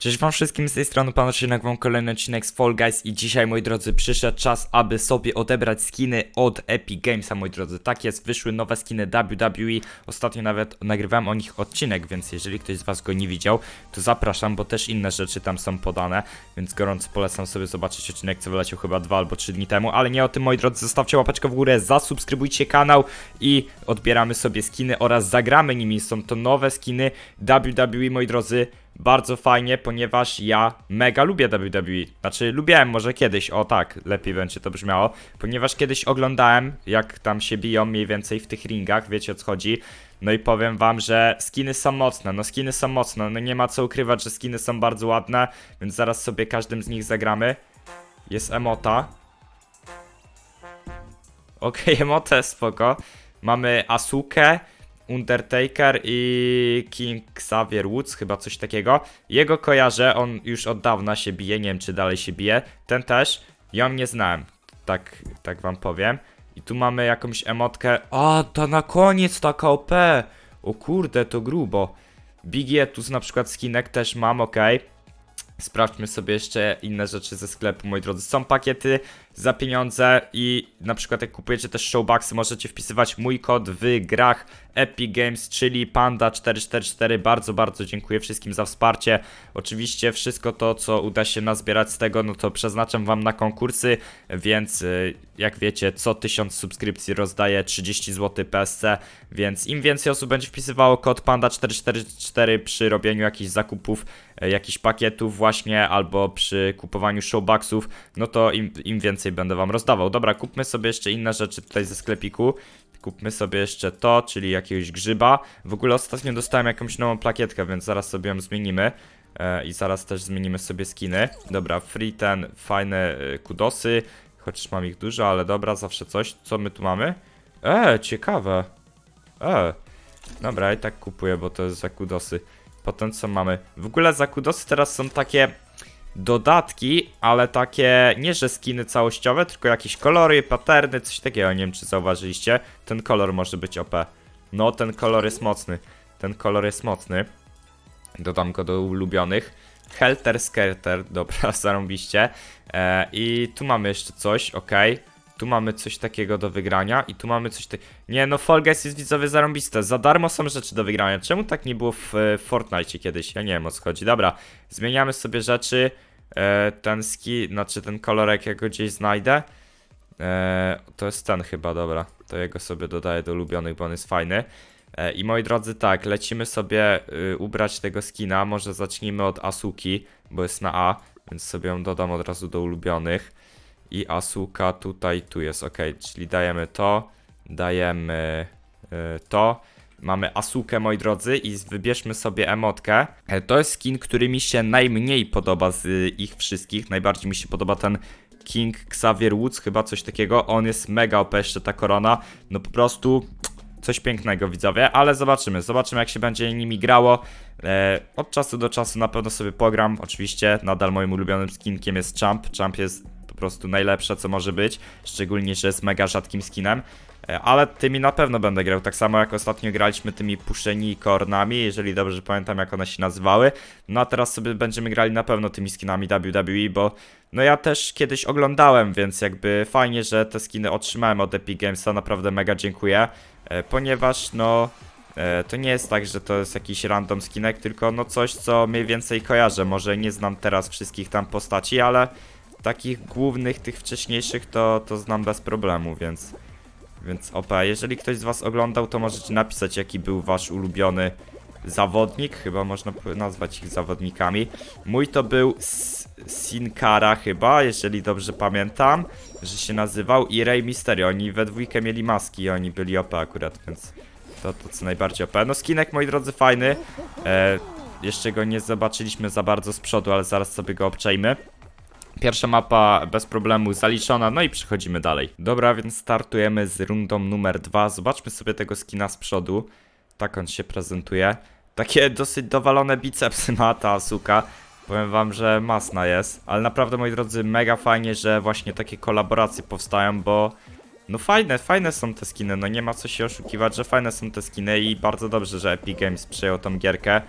Cześć wam wszystkim, z tej strony pan Szynek, wam kolejny odcinek z Fall Guys i dzisiaj, moi drodzy, przyszedł czas, aby sobie odebrać skiny od Epic Gamesa, moi drodzy. Tak jest, wyszły nowe skiny WWE, ostatnio nawet nagrywałem o nich odcinek, więc jeżeli ktoś z was go nie widział, to zapraszam, bo też inne rzeczy tam są podane, więc gorąco polecam sobie zobaczyć odcinek, co wyleciał chyba dwa albo trzy dni temu, ale nie o tym, moi drodzy, zostawcie łapeczkę w górę, zasubskrybujcie kanał i odbieramy sobie skiny oraz zagramy nimi, są to nowe skiny WWE, moi drodzy, bardzo fajnie, ja mega lubię WWE. Znaczy, lubiłem może kiedyś, o tak, lepiej będzie to brzmiało, ponieważ kiedyś oglądałem, jak tam się biją mniej więcej w tych ringach, wiecie o co chodzi. No i powiem wam, że skiny są mocne, no skiny są mocne, no nie ma co ukrywać, że skiny są bardzo ładne, więc zaraz sobie każdym z nich zagramy. Jest emota. Okej, emotę, spoko. Mamy Asukę, Undertaker i King Xavier Woods, chyba coś takiego. Jego kojarzę, on już od dawna się bije, nie wiem czy dalej się bije. Ten też, ja nie znałem, tak, tak wam powiem. I tu mamy jakąś emotkę. A, ta na koniec taka OP. O kurde, to grubo. Big Yetus na przykład skinek też mam, ok. Sprawdźmy sobie jeszcze inne rzeczy ze sklepu, moi drodzy. Są pakiety za pieniądze i na przykład jak kupujecie też showboxy, możecie wpisywać mój kod w grach Epic Games, czyli Panda444. Bardzo, bardzo dziękuję wszystkim za wsparcie. Oczywiście wszystko to, co uda się nazbierać z tego, no to przeznaczam wam na konkursy, więc y, jak wiecie, co 1000 subskrypcji rozdaję 30 zł PSC, więc im więcej osób będzie wpisywało kod Panda444 przy robieniu jakichś zakupów, e, jakichś pakietów właśnie, albo przy kupowaniu showboxów, no to im, im więcej będę wam rozdawał. Dobra, kupmy sobie jeszcze inne rzeczy tutaj ze sklepiku. Kupmy sobie jeszcze to, czyli jakiegoś grzyba. W ogóle ostatnio dostałem jakąś nową plakietkę, więc zaraz sobie ją zmienimy. E, I zaraz też zmienimy sobie skiny. Dobra, free ten, fajne e, kudosy. Chociaż mam ich dużo, ale dobra, zawsze coś. Co my tu mamy? E, ciekawe. E, dobra, i tak kupuję, bo to jest za kudosy. Potem co mamy? W ogóle za kudosy teraz są takie dodatki, ale takie nie, że skiny całościowe, tylko jakieś kolory, paterny, coś takiego. Nie wiem, czy zauważyliście. Ten kolor może być OP. No, ten kolor jest mocny. Ten kolor jest mocny. Dodam go do ulubionych. Helter Skelter, dobra, zarąbiście. E, I tu mamy jeszcze coś, ok. Tu mamy coś takiego do wygrania i tu mamy coś takiego... Nie no, Fall Guys jest widzowie zarąbiste. Za darmo są rzeczy do wygrania. Czemu tak nie było w e, Fortnite kiedyś? Ja nie wiem o co chodzi. Dobra, zmieniamy sobie rzeczy. E, ten ski, znaczy ten kolorek jak go gdzieś znajdę. E, to jest ten chyba, dobra. To jego sobie dodaję do ulubionych, bo on jest fajny. E, I moi drodzy, tak, lecimy sobie y, ubrać tego skina. Może zacznijmy od Asuki, bo jest na A, więc sobie ją dodam od razu do ulubionych. I Asuka tutaj, tu jest, ok, czyli dajemy to, dajemy y, to. Mamy Asukę, moi drodzy, i wybierzmy sobie emotkę. E, To jest skin, który mi się najmniej podoba z ich wszystkich. Najbardziej mi się podoba ten King Xavier Woods, chyba coś takiego. On jest mega OP, jeszcze ta korona. No po prostu coś pięknego, widzowie, ale zobaczymy. Zobaczymy, jak się będzie nimi grało. E, od czasu do czasu na pewno sobie pogram. Oczywiście, nadal moim ulubionym skinkiem jest Champ. Champ jest prostu najlepsze, co może być. Szczególnie, że jest mega rzadkim skinem. E, Ale tymi na pewno będę grał, tak samo jak ostatnio graliśmy tymi puszenikornami, jeżeli dobrze pamiętam jak one się nazywały. No a teraz sobie będziemy grali na pewno tymi skinami WWE, bo no ja też kiedyś oglądałem, więc jakby fajnie, że te skiny otrzymałem od Epic Gamesa, naprawdę mega dziękuję, e, ponieważ no e, to nie jest tak, że to jest jakiś random skinek, tylko no coś, co mniej więcej kojarzę. Może nie znam teraz wszystkich tam postaci, ale takich głównych, tych wcześniejszych to, to znam bez problemu, więc... Więc OP, jeżeli ktoś z was oglądał, to możecie napisać, jaki był wasz ulubiony zawodnik. Chyba można nazwać ich zawodnikami. Mój to był Sinkara chyba, jeżeli dobrze pamiętam, że się nazywał i Rey Mysterio. Oni we dwójkę mieli maski i oni byli OP akurat, więc to, to co najbardziej OP. No skinek, moi drodzy, fajny. E, jeszcze go nie zobaczyliśmy za bardzo z przodu, ale zaraz sobie go obczajmy. Pierwsza mapa bez problemu zaliczona, no i przechodzimy dalej. Dobra, więc startujemy z rundą numer dwa. Zobaczmy sobie tego skina z przodu. Tak on się prezentuje. Takie dosyć dowalone bicepsy ma ta Asuka. Powiem wam, że masna jest. Ale naprawdę, moi drodzy, mega fajnie, że właśnie takie kolaboracje powstają, bo... No fajne, fajne są te skiny, no nie ma co się oszukiwać, że fajne są te skiny i bardzo dobrze, że Epic Games przyjął tą gierkę.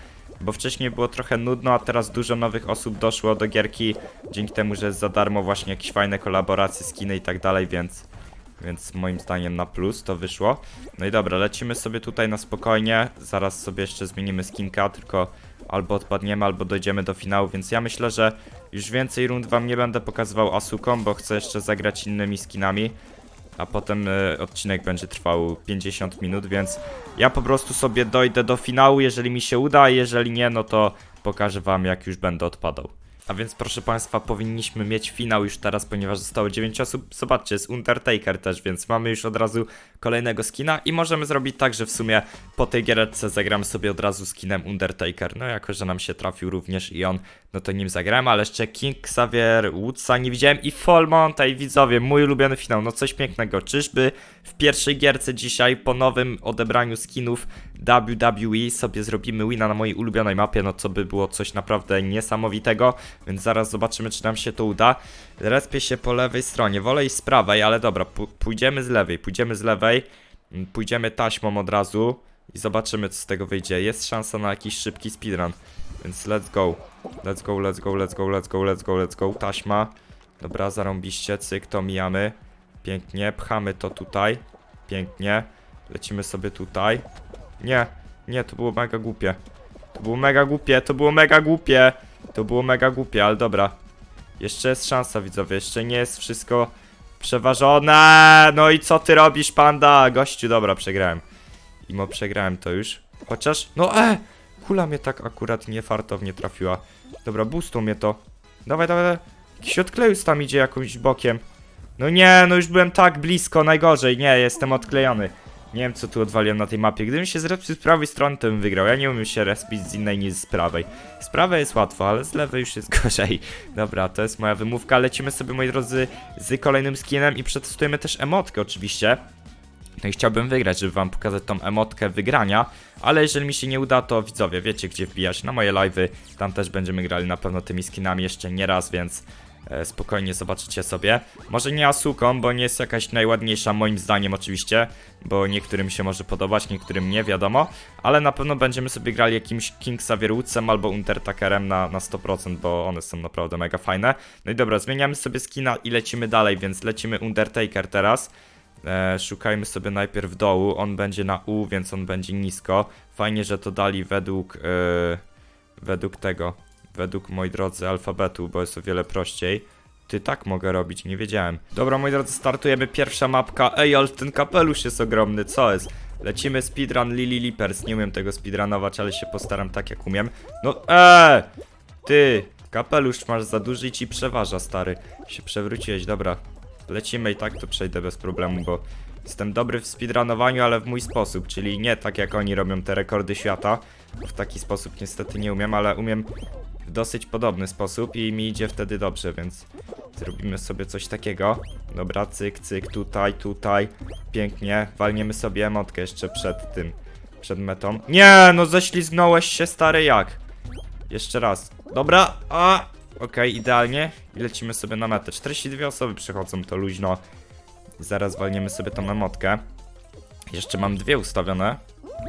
Bo wcześniej było trochę nudno, a teraz dużo nowych osób doszło do gierki, dzięki temu, że jest za darmo właśnie jakieś fajne kolaboracje, skiny i tak dalej, więc... Więc moim zdaniem na plus to wyszło. No i dobra, lecimy sobie tutaj na spokojnie. Zaraz sobie jeszcze zmienimy skinka, tylko albo odpadniemy, albo dojdziemy do finału, więc ja myślę, że już więcej rund wam nie będę pokazywał Asuką, bo chcę jeszcze zagrać innymi skinami. A potem y, odcinek będzie trwał 50 minut, więc ja po prostu sobie dojdę do finału, jeżeli mi się uda, a jeżeli nie, no to pokażę wam jak już będę odpadał. A więc proszę Państwa, powinniśmy mieć finał już teraz, ponieważ zostało 9 osób. Zobaczcie, jest Undertaker też, więc mamy już od razu kolejnego skina i możemy zrobić tak, że w sumie po tej giereczce zagramy sobie od razu skinem Undertaker. No jako, że nam się trafił również i on, no to nim zagrałem, ale jeszcze King Xavier Woodsa nie widziałem i Fall Mountain, widzowie, mój ulubiony finał, no coś pięknego. Czyżby w pierwszej gierce dzisiaj po nowym odebraniu skinów WWE sobie zrobimy wina na mojej ulubionej mapie, no co by było coś naprawdę niesamowitego, więc zaraz zobaczymy, czy nam się to uda. Respię się po lewej stronie, wolę iść z prawej, ale dobra, pójdziemy z lewej, pójdziemy z lewej, mm, pójdziemy taśmą od razu i zobaczymy, co z tego wyjdzie. Jest szansa na jakiś szybki speedrun, więc let's go. Let's go, let's go, let's go, let's go, let's go, let's go. Taśma. Dobra, zarąbiście, cyk, to mijamy. Pięknie, pchamy to tutaj. Pięknie. Lecimy sobie tutaj. Nie, nie, to było mega głupie. To było mega głupie, to było mega głupie. To było mega głupie, ale dobra. Jeszcze jest szansa, widzowie, jeszcze nie jest wszystko przeważone. No i co ty robisz, panda? Gościu, dobra, przegrałem. Imo przegrałem to już. Chociaż, no e! Kula mnie tak akurat niefartownie trafiła. Dobra, boostą mnie to. Dawaj, dawaj, dawaj. Jakiś odklejus tam idzie jakimś bokiem. No nie, no już byłem tak blisko, najgorzej. Nie, jestem odklejony. Nie wiem, co tu odwaliłem na tej mapie. Gdybym się zrespił z prawej strony, to bym wygrał. Ja nie umiem się respić z innej niż z prawej. Z prawej jest łatwo, ale z lewej już jest gorzej. Dobra, to jest moja wymówka. Lecimy sobie, moi drodzy, z kolejnym skinem i przetestujemy też emotkę oczywiście. No i chciałbym wygrać, żeby wam pokazać tą emotkę wygrania, ale jeżeli mi się nie uda, to widzowie, wiecie gdzie wbijać na moje live'y, tam też będziemy grali na pewno tymi skinami jeszcze nie raz, więc spokojnie zobaczycie sobie. Może nie Asuką, bo nie jest jakaś najładniejsza moim zdaniem oczywiście, bo niektórym się może podobać, niektórym nie, wiadomo, ale na pewno będziemy sobie grali jakimś King Xavier albo Undertakerem na, na 100%, bo one są naprawdę mega fajne. No i dobra, zmieniamy sobie skina i lecimy dalej, więc lecimy Undertaker teraz. E, szukajmy sobie najpierw dołu, on będzie na U, więc on będzie nisko. Fajnie, że to dali według, e, według tego, według, moi drodzy, alfabetu, bo jest o wiele prościej. Ty tak mogę robić, nie wiedziałem. Dobra, moi drodzy, startujemy pierwsza mapka. Ej, ale ten kapelusz jest ogromny, co jest? Lecimy speedrun Lily Leapers, nie umiem tego speedrunować, ale się postaram tak jak umiem. No, eee! Ty, kapelusz masz za duży i ci przeważa, stary. Się przewróciłeś, dobra. Lecimy i tak to przejdę bez problemu, bo jestem dobry w speedrunowaniu, ale w mój sposób, czyli nie tak jak oni robią te rekordy świata. W taki sposób niestety nie umiem, ale umiem dosyć podobny sposób i mi idzie wtedy dobrze, więc zrobimy sobie coś takiego. Dobra, cyk, cyk, tutaj, tutaj. Pięknie. Walniemy sobie emotkę jeszcze przed tym, przed metą. Nie, no ześlizgnąłeś się, stary, jak? Jeszcze raz. Dobra, a... Okej, idealnie. I lecimy sobie na metę. 42 osoby przychodzą, to luźno. Zaraz walniemy sobie tą emotkę. Jeszcze mam dwie ustawione,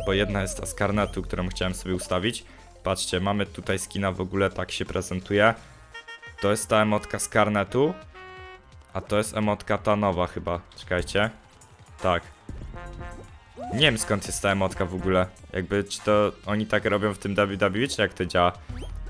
bo jedna jest ta z karnetu, którą chciałem sobie ustawić. Patrzcie, mamy tutaj skina w ogóle, tak się prezentuje. To jest ta emotka z karnetu, a to jest emotka ta nowa chyba. Czekajcie. Tak. Nie wiem skąd jest ta emotka w ogóle. Jakby, czy to oni tak robią w tym WWE, czy jak to działa?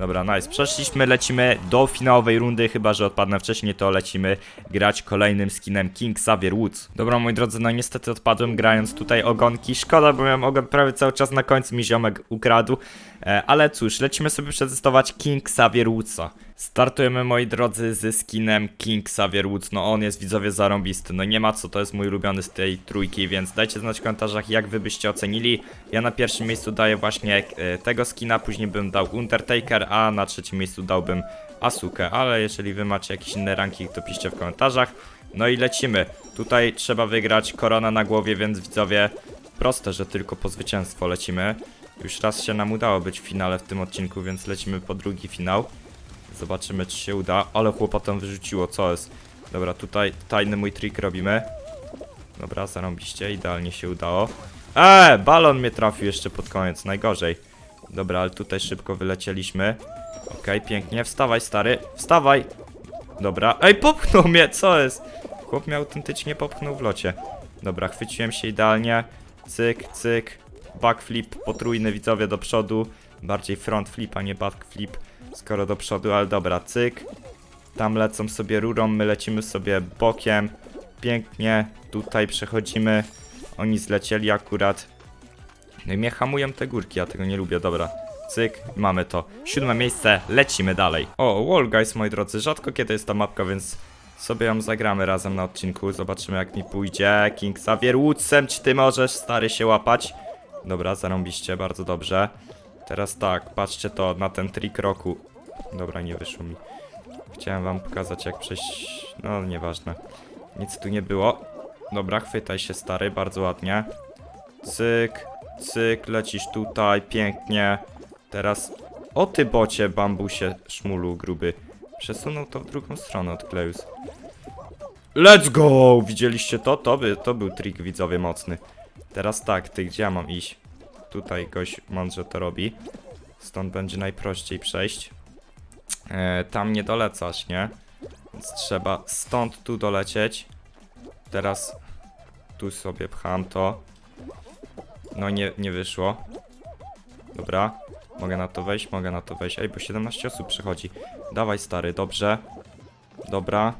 Dobra, nice. Przeszliśmy, lecimy do finałowej rundy, chyba że odpadnę wcześniej, to lecimy grać kolejnym skinem King Xavier Woods. Dobra, moi drodzy, no niestety odpadłem grając tutaj ogonki. Szkoda, bo miałem ogon prawie cały czas na końcu mi ziomek ukradł. E, ale cóż, lecimy sobie przetestować King Xavier Woodsa. Startujemy, moi drodzy, ze skinem King Xavier Woods. No on jest, widzowie, zarąbisty. No nie ma co, to jest mój ulubiony z tej trójki, więc dajcie znać w komentarzach, jak wy byście ocenili. Ja na pierwszym miejscu daję właśnie e, tego skina, później bym dał Undertaker, a na trzecim miejscu dałbym Asukę. Ale jeżeli wy macie jakiś inny ranking, to piszcie w komentarzach. No i lecimy. Tutaj trzeba wygrać korona na głowie, więc widzowie, proste, że tylko po zwycięstwo lecimy. Już raz się nam udało być w finale w tym odcinku, więc lecimy po drugi finał. Zobaczymy, czy się uda. Ale chłopatom wyrzuciło, co jest? Dobra, tutaj tajny mój trik robimy. Dobra, zarąbiście, idealnie się udało. Eee, balon mnie trafił jeszcze pod koniec, najgorzej. Dobra, ale tutaj szybko wylecieliśmy. Okej, pięknie. Wstawaj, stary. Wstawaj. Dobra. Ej, popchnął mnie, co jest? Chłop mnie autentycznie popchnął w locie. Dobra, chwyciłem się idealnie. Cyk, cyk. Backflip, potrójny widzowie do przodu. Bardziej front flip, a nie backflip. Skoro do przodu, ale dobra, cyk. Tam lecą sobie rurą, my lecimy sobie bokiem. Pięknie. Tutaj przechodzimy. Oni zlecieli akurat. No i mnie hamują te górki, ja tego nie lubię, dobra. Cyk, mamy to. Siódme miejsce, lecimy dalej. O, Wall Guys, moi drodzy, rzadko kiedy jest ta mapka, więc sobie ją zagramy razem na odcinku. Zobaczymy jak mi pójdzie. King Xavier Woodsem, czy ty możesz, stary, się łapać? Dobra, zarąbiście, bardzo dobrze. Teraz tak, patrzcie to na ten trik roku. Dobra, nie wyszło mi. Chciałem wam pokazać jak przejść... No, nieważne. Nic tu nie było. Dobra, chwytaj się, stary, bardzo ładnie. Cyk, cyk, lecisz tutaj, pięknie. Teraz, o ty bocie, bambusie, szmulu gruby. Przesunął to w drugą stronę od Kleus. Let's go! Widzieliście to? To, by, to był trik widzowie mocny. Teraz tak, ty gdzie ja mam iść? Tutaj gość mądrze to robi. Stąd będzie najprościej przejść. E, tam nie dolecasz, nie? Więc trzeba stąd tu dolecieć. Teraz tu sobie pcham to. No nie, nie wyszło. Dobra. Mogę na to wejść, mogę na to wejść. Ej, bo 17 osób przychodzi. Dawaj stary, dobrze. Dobra.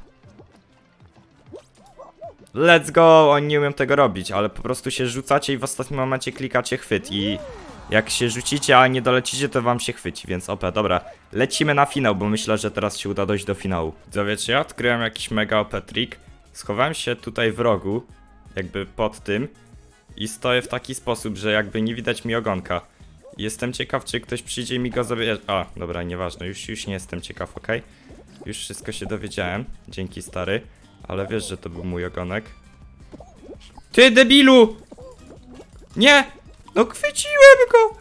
Let's go! Oni nie umiem tego robić, ale po prostu się rzucacie i w ostatnim momencie klikacie chwyt i jak się rzucicie, a nie dolecicie, to wam się chwyci, więc OP, dobra. Lecimy na finał, bo myślę, że teraz się uda dojść do finału. Czy ja odkryłem jakiś mega OP trik? Schowałem się tutaj w rogu, jakby pod tym i stoję w taki sposób, że jakby nie widać mi ogonka. Jestem ciekaw, czy ktoś przyjdzie i mi go zabierze. A, dobra, nieważne, już, już nie jestem ciekaw, ok? Już wszystko się dowiedziałem, dzięki stary, ale wiesz, że to był mój ogonek. Ty debilu! Nie! No chwyciłem go!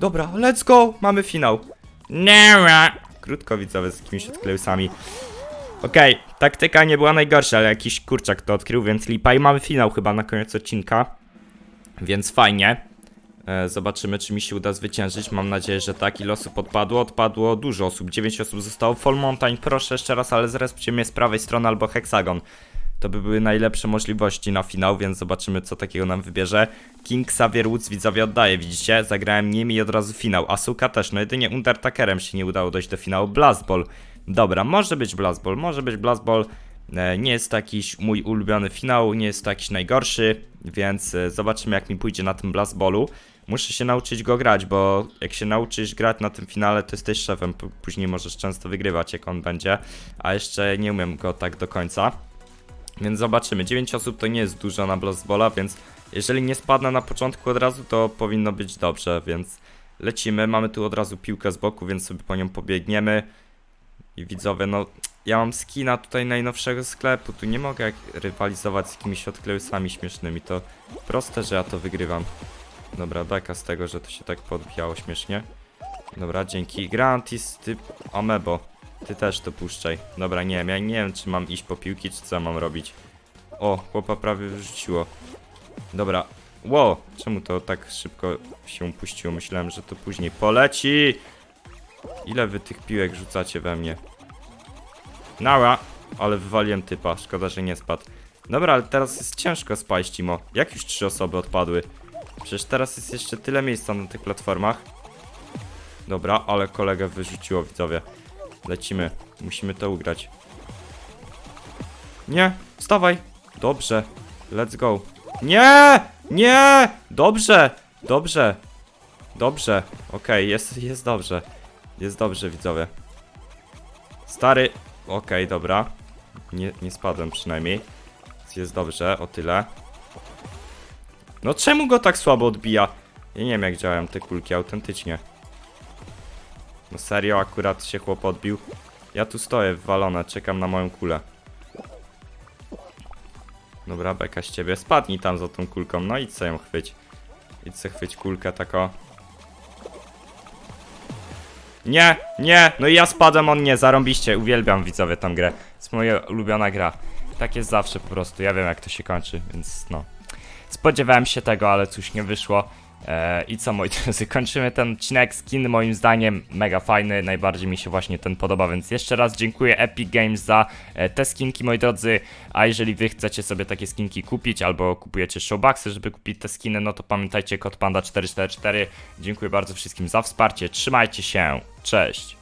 Dobra, let's go! Mamy finał. Nara! Krótko widzowie z jakimiś odkleusami. Okej, taktyka nie była najgorsza, ale jakiś kurczak to odkrył, więc lipa i mamy finał chyba na koniec odcinka. Więc fajnie. E, zobaczymy, czy mi się uda zwyciężyć. Mam nadzieję, że tak. Ile osób odpadło? Odpadło dużo osób. 9 osób zostało. Fall Mountain, proszę jeszcze raz, ale zresztą mnie z prawej strony albo Hexagon. To by były najlepsze możliwości na finał, więc zobaczymy, co takiego nam wybierze. King Xavier Woods widzowie oddaje, widzicie? Zagrałem nim i od razu finał. Asuka też, no jedynie Undertakerem się nie udało dojść do finału. Blast Ball. Dobra, może być Blast Ball, może być Blast Ball. E, Nie jest to jakiś mój ulubiony finał, nie jest to jakiś najgorszy, więc e, zobaczymy jak mi pójdzie na tym Blast Ballu. Muszę się nauczyć go grać, bo jak się nauczysz grać na tym finale, to jesteś szefem. Później możesz często wygrywać, jak on będzie, a jeszcze nie umiem go tak do końca. Więc zobaczymy. 9 osób to nie jest dużo na Blast Balla, więc jeżeli nie spadnę na początku od razu, to powinno być dobrze, więc lecimy. Mamy tu od razu piłkę z boku, więc sobie po nią pobiegniemy. I widzowie, no ja mam skina tutaj najnowszego sklepu, tu nie mogę rywalizować z jakimiś odkleusami śmiesznymi, to proste, że ja to wygrywam. Dobra, beka z tego, że to się tak podbijało śmiesznie. Dobra, dzięki. Grantis, ty Amebo, ty też to puszczaj. Dobra, nie wiem, ja nie wiem, czy mam iść po piłki, czy co mam robić. O, chłopa prawie wyrzuciło. Dobra, Ło, czemu to tak szybko się puściło? Myślałem, że to później poleci. Ile wy tych piłek rzucacie we mnie? Nara, ale wywaliłem typa, szkoda, że nie spadł. Dobra, ale teraz jest ciężko spaść, Timo. Jak już trzy osoby odpadły? Przecież teraz jest jeszcze tyle miejsca na tych platformach. Dobra, ale kolegę wyrzuciło, widzowie. Lecimy, musimy to ugrać. Nie, wstawaj. Dobrze, let's go. Nie, nie, dobrze, dobrze, dobrze. Okej, jest, jest dobrze. Jest dobrze, widzowie. Stary, okej, dobra. Nie, nie spadłem przynajmniej. Jest dobrze, o tyle. No czemu go tak słabo odbija? Ja nie wiem jak działają te kulki, autentycznie. No serio, akurat się chłop odbił. Ja tu stoję wywalone, czekam na moją kulę. Dobra, beka z ciebie. Spadnij tam za tą kulką, no idź sobie ją chwyć. Idź sobie chwyć kulkę tako. Nie, nie, no i ja spadłem, on nie, zarąbiście, uwielbiam widzowie tam grę. Jest moja ulubiona gra. Tak jest zawsze po prostu, ja wiem jak to się kończy, więc no. Spodziewałem się tego, ale cóż, nie wyszło. E, I co moi drodzy, kończymy ten odcinek. Skin moim zdaniem mega fajny, najbardziej mi się właśnie ten podoba, więc jeszcze raz dziękuję Epic Games za e, te skinki moi drodzy. A jeżeli wy chcecie sobie takie skinki kupić albo kupujecie showboxy, żeby kupić te skiny, no to pamiętajcie kod panda444. Dziękuję bardzo wszystkim za wsparcie. Trzymajcie się. Cześć.